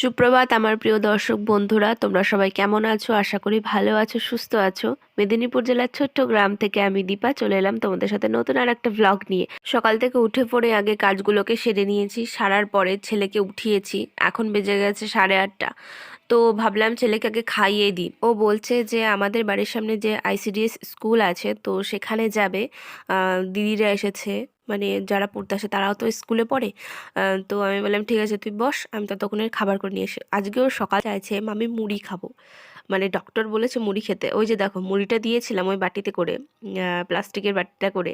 সুপ্রভাত, আমার প্রিয় দর্শক বন্ধুরা, তোমরা সবাই কেমন আছো? আশা করি ভালো আছো, সুস্থ আছো। মেদিনীপুর জেলার ছোট্ট গ্রাম থেকে আমি দীপা, চলে এলাম তোমাদের সাথে নতুন আর একটা ভ্লগ নিয়ে। সকাল থেকে উঠে পড়ে আগে কাজগুলোকে সেরে নিয়েছি, সারার পরে ছেলেকে উঠিয়েছি, এখন বেজে গেছে সাড়ে আটটা। তো ভাবলাম ছেলেকে আগে খাইয়ে দিই। ও বলছে যে, আমাদের বাড়ির সামনে যে আইসিডিএস স্কুল আছে, তো সেখানে যাবে। দিদিরা এসেছে মানে যারা পড়তে আসে তারাও তো স্কুলে পড়ে। তো আমি বললাম, ঠিক আছে, তুই বস, আমি ততক্ষণের খাবার করে নিয়ে এসে আজকেও সকাল চাইছে, মামি মুড়ি খাব। মানে ডক্টর বলেছে মুড়ি খেতে। ওই যে দেখো, মুড়িটা দিয়েছিলাম ওই বাটিতে করে প্লাস্টিকের বাটিটা করে।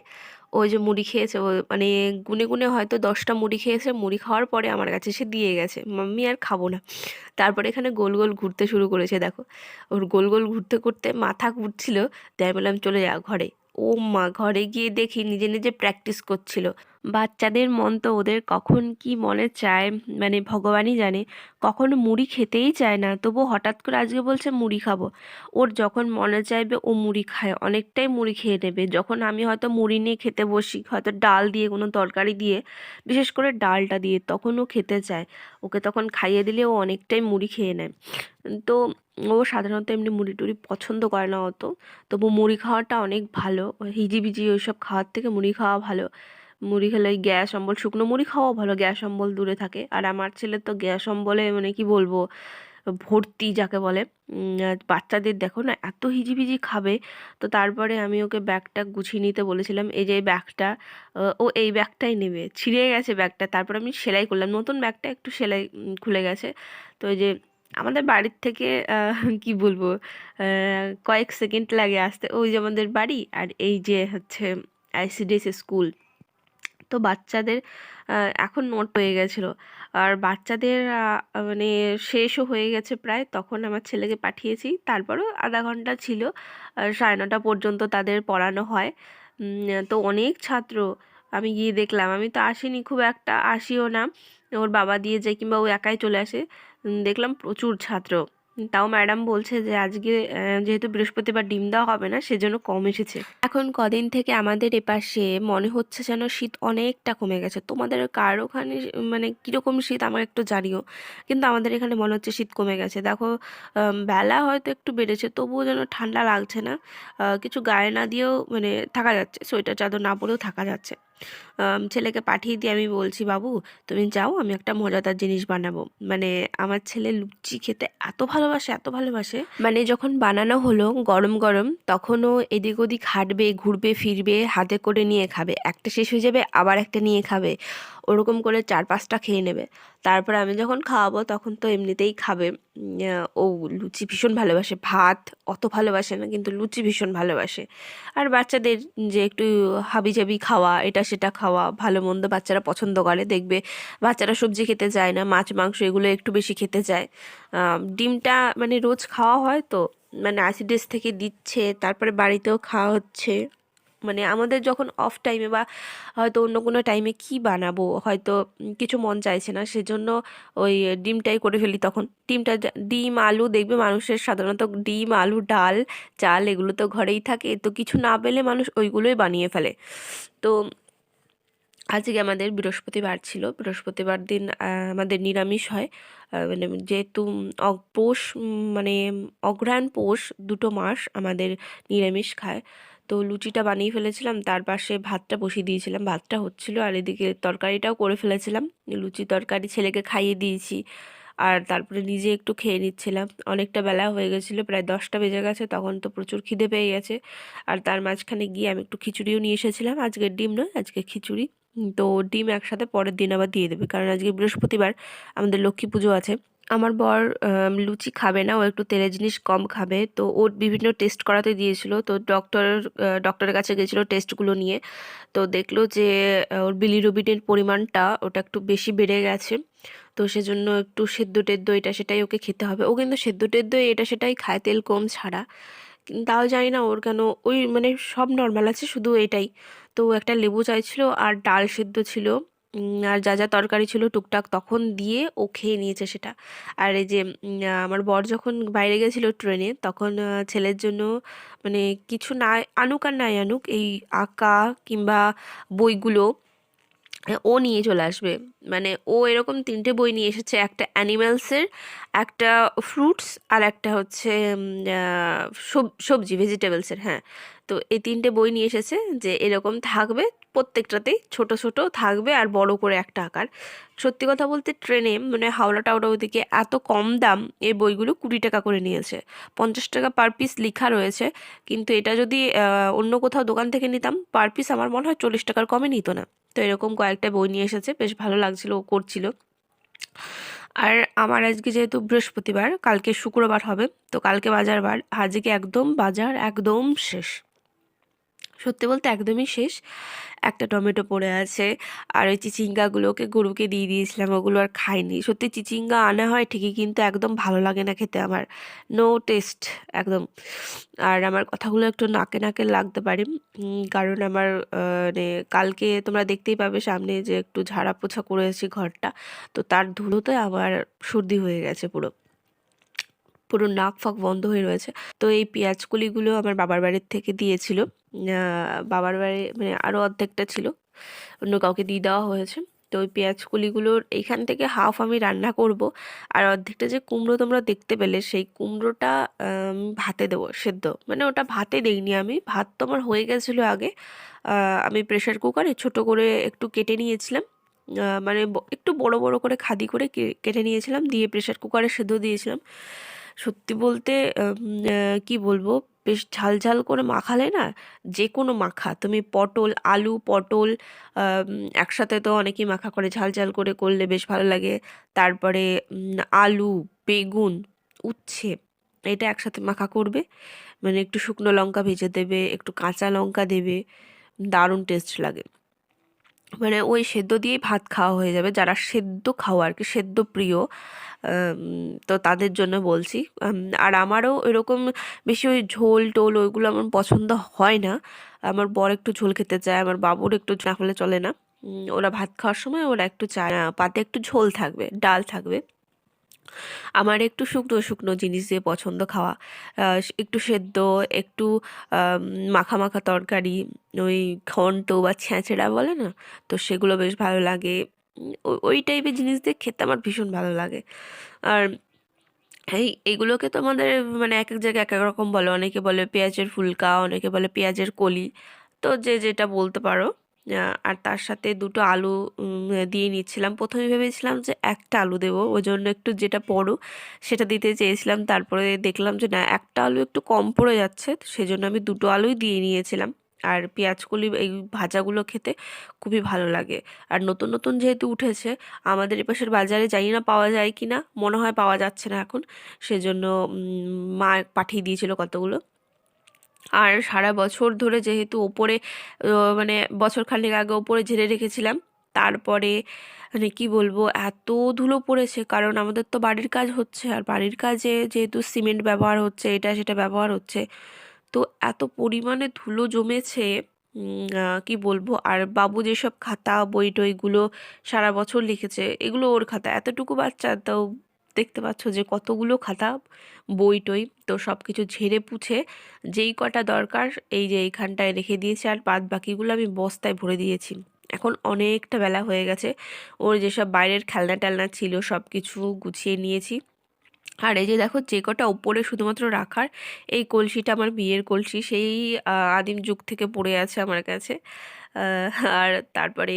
ওই যে মুড়ি খেয়েছে, ও মানে গুনে গুনে হয়তো দশটা মুড়ি খেয়েছে, মুড়ি খাওয়ার পরে আমার কাছে সে দিয়ে গেছে। মাম্মি, আর খাব না। তারপরে এখানে গোল গোল ঘুরতে শুরু করেছে, দেখো। ওর গোল গোল ঘুরতে ঘুরতে মাথা ঘুরছিল তাই বললাম, চলে যা ঘরে। ও মা, ঘরে গিয়ে দেখি নিজে নিজে প্র্যাকটিস করছিল। বাচ্চাদের মন তো ওদের কখন কি মনে চায় মানে ভগবানই জানে। কখন মুড়ি খেতেই চায় না তবু হঠাৎ করে আজকে বলছে মুড়ি খাব। ওর যখন মনে চাইবে ও মুড়ি খায়, অনেকটাই মুড়ি খেয়ে নেবে। যখন আমি হয়তো মুড়ি নিয়ে খেতে বসি, হয়তো ডাল দিয়ে, কোনো তরকারি দিয়ে, বিশেষ করে ডালটা দিয়ে, তখন ও খেতে চায়। ওকে তখন খাইয়ে দিলে ও অনেকটাই মুড়ি খেয়ে নেয়। তো ও সাধারণত এমনি মুড়ি টুড়ি পছন্দ করে না অত। তবু মুড়ি খাওয়াটা অনেক ভালো, হিজিবিজি ওইসব খাওয়ার থেকে মুড়ি খাওয়া ভালো। মুড়ি খেলে ওই গ্যাস অম্বল, শুকনো মুড়ি খাওয়াও ভালো, গ্যাস অম্বল দূরে থাকে। আর আমার ছেলে তো গ্যাস অম্বলে মানে কি বলব, ভর্তি যাকে বলে। বাচ্চাদের দেখো না, এত হিজিবিজি খাবে। তো তারপরে আমি ওকে ব্যাগটা গুছিয়ে নিতে বলেছিলাম, এই যে ব্যাগটা ও এই ব্যাগটাই নেবে। ছিঁড়ে গেছে ব্যাগটা। তারপর আমি সেলাই করলাম, নতুন ব্যাগটা একটু সেলাই খুলে গেছে। তো এই যে আমাদের বাড়ির থেকে কি বলব কয়েক সেকেন্ড লাগে আসতে। ওই যে আমাদের বাড়ি, আর এই যে হচ্ছে আইসিডিএস স্কুল। তো বাচ্চাদের এখন নোট হয়ে গেছিল। আর বাচ্চাদের মানে শেষও হয়ে গেছে প্রায়, তখন আমার ছেলেকে পাঠিয়েছি। তারপরও আধা ঘণ্টা ছিল সাড়ে নটা পর্যন্ত তাদের পড়ানো হয়। তো অনেক ছাত্র আমি গিয়ে দেখলাম। আমি তো আসিনি খুব একটা, আসিও না। ওর বাবা দিয়ে যায় কিংবা ও একাই চলে আসে। দেখলাম প্রচুর ছাত্র। তাও ম্যাডাম বলছে যে আজকে যেহেতু বৃহস্পতিবার ডিম দেওয়া হবে না, সেজন্য কম এসেছে। এখন কদিন থেকে আমাদের এপাশে মনে হচ্ছে যেন শীত অনেকটা কমে গেছে। তোমাদের কার ওখানে মানে কীরকম শীত আমাকে একটু জানিও। কিন্তু আমাদের এখানে মনে হচ্ছে শীত কমে গেছে। দেখো বেলা হয়তো একটু বেড়েছে, তবুও যেন ঠান্ডা লাগছে না। কিছু গায়ে না দিয়েও মানে থাকা যাচ্ছে, সোয়েটার চাদর না পরেও থাকা যাচ্ছে। ছেলেকে পাঠিয়ে দিয়ে আমি বলছি, বাবু, তুমি যাও, আমি একটা মজাদার জিনিস বানাবো। মানে আমার ছেলে লুচি খেতে এত ভালোবাসে এত ভালোবাসে। মানে যখন বানানো হলো গরম গরম, তখনও এদিক ওদিক হাঁটবে, ঘুরবে, ফিরবে, হাতে করে নিয়ে খাবে। একটা শেষ হয়ে যাবে, আবার একটা নিয়ে খাবে। ওরকম করে চার পাঁচটা খেয়ে নেবে। তারপর আমি যখন খাওয়াবো তখন তো এমনিতেই খাবে। ও লুচি ভীষণ ভালোবাসে। ভাত অত ভালোবাসে না, কিন্তু লুচি ভীষণ ভালোবাসে। আর বাচ্চাদের যে একটু হাবিজাবি খাওয়া, এটা সেটা খাওয়া, ভালো মন্দ বাচ্চারা পছন্দ করে, দেখবে বাচ্চারা সবজি খেতে চায় না, মাছ, মাংস এগুলো একটু বেশি খেতে যায়। ডিমটা মানে রোজ খাওয়া হয় তো মানে আইসিডিএস থেকে দিচ্ছে, তারপরে বাড়িতেও খাওয়া হচ্ছে। মানে আমাদের যখন অফ টাইমে বা হয়তো অন্য কোনো টাইমে কি বানাবো? হয়তো কিছু মন চাইছে না, সেজন্য ওই ডিমটাই করে ফেলি তখন। ডিমটা ডিম, আলু দেখবে মানুষের সাধারণত ডিম, আলু, ডাল, চাল এগুলো তো ঘরেই থাকে। তো কিছু না পেলে মানুষ ওইগুলোই বানিয়ে ফেলে। তো আজকে আমাদের বৃহস্পতিবার ছিল। বৃহস্পতিবার দিন আমাদের নিরামিষ হয়। মানে যেহেতু পৌষ মানে অঘ্রাণ পৌষ দুটো মাস আমাদের নিরামিষ খায়। তো লুচিটা বানিয়ে ফেলেছিলাম, তার পাশে ভাতটা বসিয়ে দিয়েছিলাম। ভাতটা হচ্ছিল আর এদিকে তরকারিটাও করে ফেলেছিলাম। লুচি তরকারি ছেলেকে খাইয়ে দিয়েছি আর তারপরে নিজে একটু খেয়ে নিচ্ছিলাম। অনেকটা বেলা হয়ে গেছিল, প্রায় দশটা বেজে গেছে, তখন তো প্রচুর খিদে পেয়ে গেছে। আর তার মাঝখানে গিয়ে আমি একটু খিচুড়িও নিয়ে এসেছিলাম। আজকের ডিম নয়, আজকে খিচুড়ি। তো ডিম একসাথে পরের দিন আবার দিয়ে দেবে, কারণ আজকে বৃহস্পতিবার আমাদের লক্ষ্মী পুজো আছে। আমার বর লুচি খাবে না, ও একটু তেলের জিনিস কম খাবে। তো ওর বিভিন্ন টেস্ট করাতে দিয়েছিল। তো ডক্টর ডক্টরের কাছে গেছিল টেস্টগুলো নিয়ে। তো দেখল যে ওর বিলিরুবিনের পরিমাণটা ওটা একটু বেশি বেড়ে গেছে। তো সেজন্য একটু সেদ্ধ টেদ্ধ এটা সেটাই ওকে খেতে হবে। ও কিন্তু সেদ্ধ টেদ্ধ এটা সেটাই খায়, তেল কম ছাড়া। তাও জানি না ওর কেন, ওই মানে সব নর্মাল আছে, শুধু এটাই। তো ও একটা লেবু চাইছিল আর ডাল সেদ্ধ ছিল। আর যা যা তরকারি ছিল টুকটাক তখন দিয়ে ও খেয়ে নিয়েছে সেটা। আর এই যে আমার বর যখন বাইরে গেছিল ট্রেনে তখন ছেলের জন্য মানে কিছু না আনুক আর নাই আনুক, এই আঁকা কিংবা বইগুলো ও নিয়ে চলে আসবে। মানে ও এরকম তিনটে বই নিয়ে এসেছে, একটা অ্যানিম্যালসের একটা ফ্রুটস আর একটা হচ্ছে সব- সবজি ভেজিটেবলসের হ্যাঁ। তো এই তিনটে বই নিয়ে এসেছে যে এরকম থাকবে প্রত্যেকটাতেই ছোট ছোট থাকবে আর বড় করে একটা আকার। সত্যি কথা বলতে ট্রেনে মানে হাওড়া টাওড়া ওদিকে এত কম দাম এই বইগুলো কুড়ি টাকা করে নিয়েছে। পঞ্চাশ টাকা পার পিস লেখা রয়েছে, কিন্তু এটা যদি অন্য কোথাও দোকান থেকে নিতাম পার পিস আমার মনে হয় চল্লিশ টাকার কমে নিত না। তো এরকম কয়েকটা বই নিয়ে এসেছে, বেশ ভালো লাগছিল, ও করছিল। আর আমার আজকে যেহেতু বৃহস্পতিবার, কালকে শুক্রবার হবে, তো কালকে বাজার বার আজকে একদম বাজার একদম শেষ। সত্যি বলতে একদমই শেষ। একটা টমেটো পড়ে আছে, আর ওই চিচিঙ্গাগুলোকে গরুকে দিয়ে দিয়েছিলাম, ওগুলো আর খাইনি। সত্যি চিচিঙ্গা আনা হয় ঠিকই, কিন্তু একদম ভালো লাগে না খেতে আমার। নো টেস্ট একদম। আর আমার কথাগুলো একটু নাকে নাকে লাগতে পারে কারণ আমার মানে কালকে তোমরা দেখতেই পাবে সামনে যে একটু ঝাড়া পোছা করেছি ঘরটা, তো তার ধুলোতে আমার সর্দি হয়ে গেছে পুরো। পুরো নাক ফাক বন্ধ হয়ে রয়েছে। তো এই পেঁয়াজ কলিগুলো আমার বাবার বাড়ির থেকে দিয়েছিল। বাবার বাড়ি মানে আরও অর্ধেকটা ছিল। অন্য কাউকে দিয়ে দেওয়া হয়েছে। তো ওই পেঁয়াজ কলিগুলোর এইখান থেকে হাফ আমি রান্না করব। আর অর্ধেকটা যে কুমড়ো তোমরা দেখতে পেলে, সেই কুমড়োটা ভাতে দেবো, সেদ্ধ। মানে ওটা ভাতে দেইনি আমি। ভাত তো আমার হয়ে গেছিল আগে। আমি প্রেশার কুকারে ছোট করে একটু কেটে নিয়েছিলাম। মানে একটু বড় বড় করে খাদি করে কেটে নিয়েছিলাম। দিয়ে প্রেশার কুকারে সেদ্ধ দিয়েছিলাম। সত্যি বলতে কি বলব, বেশ ঝাল ঝাল করে মাখালে না যে কোনো মাখা, তুমি পটল, আলু, পটল একসাথে তো অনেকেই মাখা করে, ঝাল ঝাল করে করলে বেশ ভালো লাগে। তারপরে আলু, বেগুন, উচ্ছে, এটা একসাথে মাখা করবে। মানে একটু শুকনো লঙ্কা ভেজে দেবে, একটু কাঁচা লঙ্কা দেবে, দারুণ টেস্ট লাগে। মানে ওই সেদ্ধ দিয়েই ভাত খাওয়া হয়ে যাবে। যারা সেদ্ধ খাওয়া আর কি, সেদ্ধ প্রিয় তো তাদের জন্য বলছি। আর আমারও এরকম বেশি ওই ঝোল টোল ওইগুলো আমার পছন্দ হয় না। আমার বর একটু ঝোল খেতে চায়, আমার বাবুর একটু না হলে চলে না। ওরা ভাত খাওয়ার সময় ওরা একটু চায়, পাতে একটু ঝোল থাকবে, ডাল থাকবে। আমার একটু শুকনো শুকনো জিনিস দিয়ে পছন্দ খাওয়া একটু সেদ্ধ, একটু মাখা মাখা তরকারি, ওই ঘন্ট বা ছ্যাঁচড়া বলে না? তো সেগুলো বেশ ভালো লাগে। ওই টাইপের জিনিস দিয়ে খেতে আমার ভীষণ ভালো লাগে। আর এই, এগুলোকে তো আমাদের মানে এক এক জায়গায় এক এক রকম বলে। অনেকে বলে পেঁয়াজের ফুলকা, অনেকে বলে পেঁয়াজের কলি। তো যে যেটা বলতে পারো। আর তার সাথে দুটো আলু দিয়ে নিচ্ছিলাম। প্রথমে ভেবেছিলাম যে একটা আলু দেবো, ওই জন্য একটু যেটা বড় সেটা দিতে চেয়েছিলাম। তারপরে দেখলাম যে না, একটা আলু একটু কম পড়ে যাচ্ছে সেজন্য আমি দুটো আলুই দিয়ে নিয়েছিলাম। আর পেঁয়াজ কলি এই ভাজাগুলো খেতে খুবই ভালো লাগে। আর নতুন নতুন যেহেতু উঠেছে, আমাদের এপাশের বাজারে জানি না পাওয়া যায় কি না মনে হয় পাওয়া যাচ্ছে না এখন। সেজন্য মা পাঠিয়ে দিয়েছিল কতগুলো। আর সারা বছর ধরে যেহেতু ওপরে মানে বছর খানেক আগে ওপরে ঝেড়ে রেখেছিলাম, তারপরে মানে কি বলব, এত ধুলো পড়েছে, কারণ আমাদের তো বাড়ির কাজ হচ্ছে, আর বাড়ির কাজে যেহেতু সিমেন্ট ব্যবহার হচ্ছে, এটা সেটা ব্যবহার হচ্ছে, তো এত পরিমাণে ধুলো জমেছে কি বলব, আর বাবু যেসব খাতা বই টইগুলো সারা বছর লিখেছে, এগুলো ওর খাতা, এতটুকু বাচ্চা তাও দেখতে পাচ্ছ যে কতগুলো খাতা, বই, টই, তো সব কিছু ঝেড়ে পুছে যেই কটা দরকার এই যে এইখানটায় রেখে দিয়েছি আর বাদ বাকিগুলো আমি বস্তায় ভরে দিয়েছি। এখন অনেকটা বেলা হয়ে গেছে, ওর যেসব বাইরের খেলনা টেলনা ছিল সব কিছু গুছিয়ে নিয়েছি। আর এই যে দেখো যে কটা ওপরে শুধুমাত্র রাখার, এই কলসিটা আমার বিয়ের কলসি, সেই আদিম যুগ থেকে পড়ে আছে আমার কাছে। আর তারপরে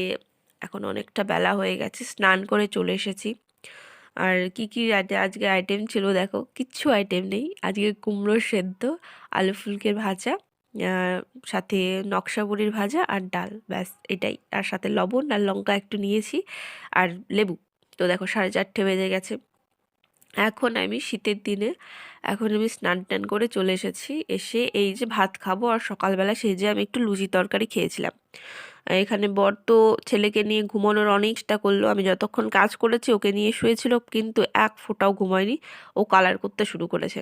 এখন অনেকটা বেলা হয়ে গেছে, স্নান করে চলে এসেছি। আর কি কি আজকে আইটেম ছিল দেখো, কিচ্ছু আইটেম নেই। আজকে কুমড়ো সেদ্ধ, আলু ফুলকের ভাজা সাথে নকশা বড়ির ভাজা আর ডাল, ব্যাস এটাই। আর সাথে লবণ আর লঙ্কা একটু নিয়েছি আর লেবু। তো দেখো সাড়ে চারটে বেজে গেছে। এখন আমি শীতের দিনে, এখন আমি স্নান টান করে চলে এসেছি। এসে এই যে ভাত খাব আর সকালবেলা সেই যে আমি একটু লুচি তরকারি খেয়েছিলাম। এখানে বর তো ছেলেকে নিয়ে ঘুমানোর অনেক চেষ্টা করল। আমি যতক্ষণ কাজ করেছি ওকে নিয়ে শুয়েছিল, কিন্তু এক ফোঁটাও ঘুমায়নি। ও কালার করতে শুরু করেছে।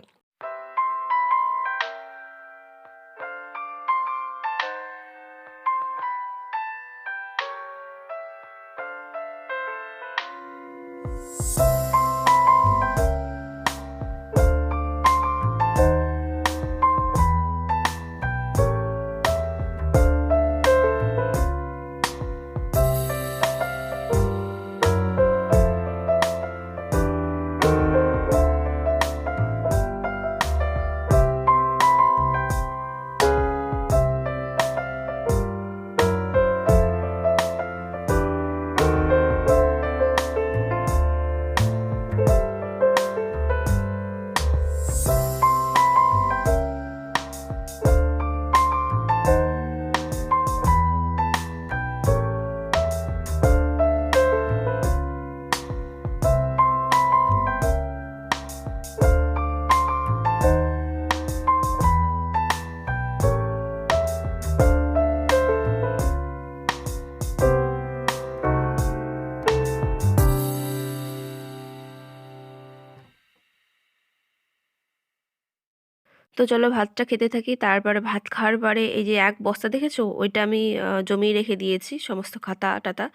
তো চলো ভাতটা খেতে থাকি। তারপরে ভাত খাওয়ার পরে এই যে এক বস্তা, দেখেছ? ওইটা আমি জমিয়ে রেখে দিয়েছি সমস্ত খাতা টাতা।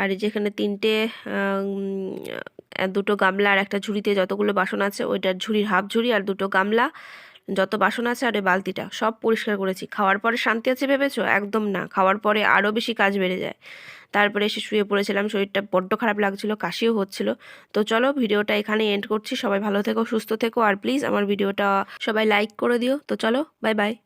আর যেখানে তিনটে দুটো গামলা আর একটা ঝুড়িতে যতগুলো বাসন আছে, ওইটার ঝুড়ির হাফ ঝুড়ি আর দুটো গামলা। যত বাসন আছে আর বালতিটা, সব পরিষ্কার করেছি। খাওয়ার পরে শান্তি আছে ভেবেছো? একদম না। খাওয়ার পরে আরও বেশি কাজ বেড়ে যায়। তারপরে এসে শুয়ে পড়েছিলাম, শরীরটা বড্ড খারাপ লাগছিল, কাশিও হচ্ছিল। তো চলো ভিডিওটা এখানে এন্ড করছি। সবাই ভালো থেকো, সুস্থ থেকো। আর প্লিজ আমার ভিডিওটা সবাই লাইক করে দিও। তো চলো বাই বাই